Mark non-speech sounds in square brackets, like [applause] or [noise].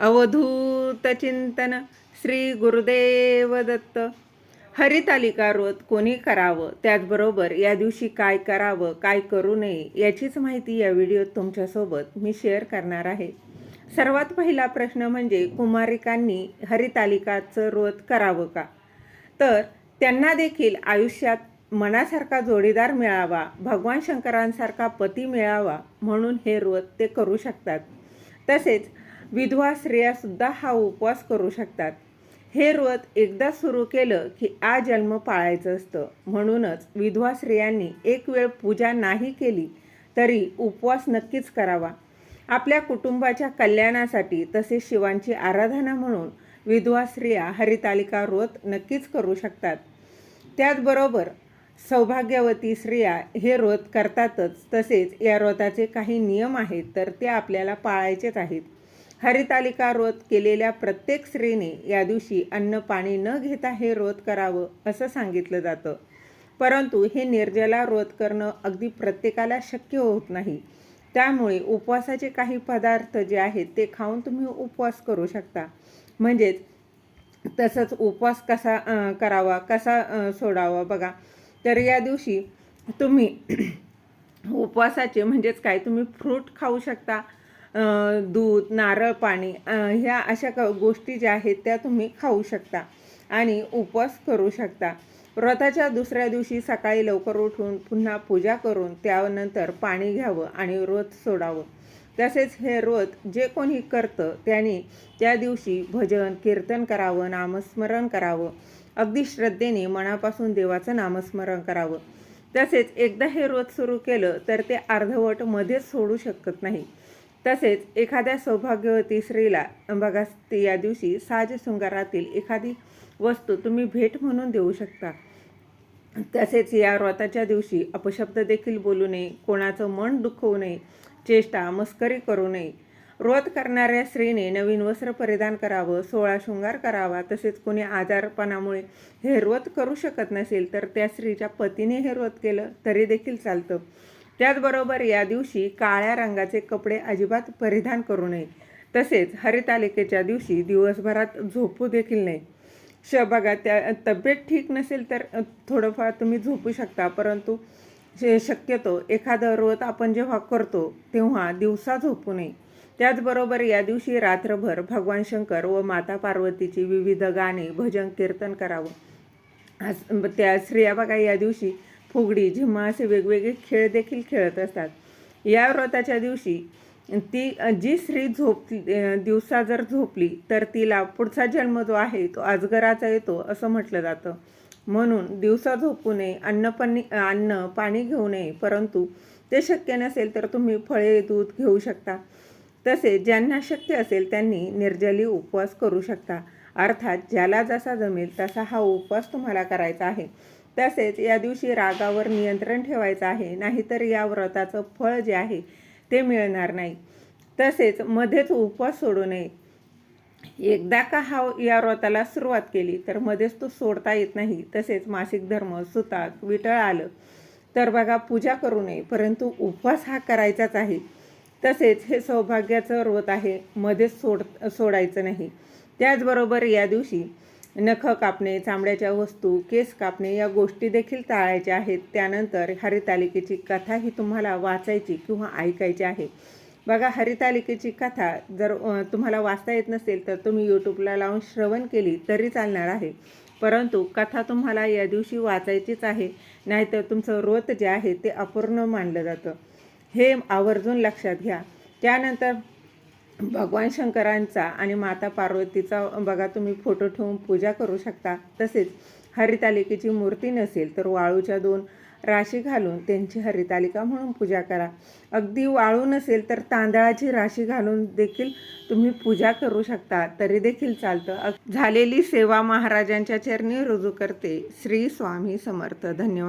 अवधूत चिंतन श्री गुरुदेव दत्त. हरितालिका व्रत कोणी करावं? त्याचबरोबर या दिवशी काय करावं काय करू नये याचीच माहिती या व्हिडिओत तुमच्यासोबत मी शेअर करणार आहे. सर्वात पहिला प्रश्न म्हणजे कुमारिकांनी हरितालिकाचं व्रत करावं का? तर त्यांना देखील आयुष्यात मनासारखा जोडीदार मिळावा भगवान शंकरांसारखा पती मिळावा म्हणून हे व्रत ते करू शकतात. तसेच विधवा स्त्रियासुद्धा हा उपवास करू शकतात. हे व्रत एकदा सुरू केलं की आजन्म पाळायचं असतं. म्हणूनच विधवा स्त्रियांनी एक वेळ पूजा नाही केली तरी उपवास नक्कीच करावा. आपल्या कुटुंबाच्या कल्याणासाठी तसेच शिवांची आराधना म्हणून विधवा स्त्रिया हरितालिका व्रत नक्कीच करू शकतात. त्याचबरोबर सौभाग्यवती स्त्रिया हे व्रत करतातच. तसेच या व्रताचे काही नियम आहेत तर ते आपल्याला पाळायचेच आहेत. हरितालिका व्रत केलेल्या प्रत्येक स्त्रीने या दिवशी अन्न पाणी न घेता हे व्रत करावं असं सांगितलं जातं. परंतु हे निर्जला व्रत करणं अगदी प्रत्येकाला शक्य होत नाही. त्यामुळे उपवासाचे काही पदार्थ जे आहेत ते खाऊन तुम्ही उपवास करू शकता. म्हणजेच तसंच उपवास कसा करावा कसा सोडावा बघा. तर या दिवशी तुम्ही [clears throat] उपवासाचे म्हणजेच काय? तुम्ही फ्रूट खाऊ शकता. दूध नारळ पाणी ह्या अशा क गोष्टी ज्या आहेत त्या तुम्ही खाऊ शकता आणि उपवास करू शकता. व्रताच्या दुसऱ्या दिवशी सकाळी लवकर उठून पुन्हा पूजा करून त्यानंतर पाणी घ्यावं आणि व्रत सोडावं. तसेच हे व्रत जे कोणी करतं त्याने त्या दिवशी भजन कीर्तन करावं नामस्मरण करावं. अगदी श्रद्धेने मनापासून देवाचं नामस्मरण करावं. तसेच एकदा हे व्रत सुरू केलं तर ते अर्धवट मध्येच सोडू शकत नाही. तसेच एखाद्या सौभाग्यवती स्त्रीला बघा ती या दिवशी साज शृंगारातील एखादी वस्तू तुम्ही भेट म्हणून देऊ शकता. तसेच या व्रताच्या दिवशी अपशब्द देखील बोलू नये कोणाचं मन दुखवू नये चेष्टा मस्करी करू नये. व्रत करणाऱ्या स्त्रीने नवीन वस्त्र परिधान करावं सोळा शृंगार करावा तसेच कोणी आजारपणामुळे हे व्रत करू शकत नसेल तर त्या स्त्रीच्या पतीने हे व्रत केलं तरी देखील चालतं. त्याचबरोबर या दिवशी काळ्या रंगाचे कपडे अजिबात परिधान करू नये. तसेच हरितालिकेच्या दिवशी दिवसभरात झोपू देखील नाही श बघा त्या तब्येत ठीक नसेल तर थोडंफार तुम्ही झोपू शकता. परंतु शक्यतो एखादं व्रत आपण जेव्हा करतो तेव्हा दिवसा झोपू नये. त्याचबरोबर या दिवशी रात्रभर भगवान शंकर व माता पार्वतीची विविध गाणे भजन कीर्तन करावं. त्या स्त्रिया बघा या दिवशी फुगडी झिम्मा असे वेगवेगळे खेळ देखील खेळत असतात. या व्रताच्या दिवशी ती जी स्त्री झोप दिवसा जर झोपली तर तिला पुढचा जन्म जो आहे तो अजगराचा येतो असं म्हटलं जातं. म्हणून दिवसा झोपू नये अन्न अन्न पाणी घेऊ नये परंतु ते शक्य नसेल तर तुम्ही फळे दूध घेऊ शकता. तसे ज्यांना शक्य असेल त्यांनी निर्जली उपवास करू शकता. अर्थात ज्याला जसा जमेल तसा हा उपवास तुम्हाला करायचा आहे. तसेच या दिवशी रागावर नियंत्रण ठेवायचं आहे. नाहीतर या व्रताचं फळ जे आहे ते मिळणार नाही. तसेच मध्येच उपवास सोडू नये. एकदा का हा या व्रताला सुरुवात केली तर मध्येच तो सोडता येत नाही. तसेच मासिक धर्म सुताक विटळ आलं तर बघा पूजा करू नये. परंतु उपवास हा करायचाच आहे. तसेच हे सौभाग्याचं व्रत आहे. मध्येच सोड सोडायचं नाही. त्याचबरोबर या दिवशी नख कापणे चामड्याच्या वस्तू केस कापणे या गोष्टी देखील टाळायच्या आहेत. त्यानंतर हरितालिकेची कथा ही तुम्हाला वाचायची किंवा ऐकायची आहे. बघा हरितालिकेची कथा जर तुम्हाला वाचता येत नसेल तर तुम्ही यूट्यूबला लावून श्रवण केली तरी चालणार आहे. परंतु कथा तुम्हाला या दिवशी वाचायचीच आहे. नाहीतर तुमचं व्रत जे आहे ते अपूर्ण मानलं जातं. हे आवर्जून लक्षात घ्या. त्यानंतर भगवान शंकरांचा आणि माता पार्वतीचा बघा तुम्ही फोटो ठेवून पूजा करू शकता. तसेच हरितालिकेची मूर्ती नसेल तर वाळूच्या दोन राशी घालून त्यांची हरितालिका म्हणून पूजा करा. अगदी वाळू नसेल तर तांदळाची राशी घालून देखील तुम्ही पूजा करू शकता. तरी देखील चालतं. अग- झालेली सेवा महाराजांच्या चरणी रुजू करते. श्री स्वामी समर्थ. धन्यवाद.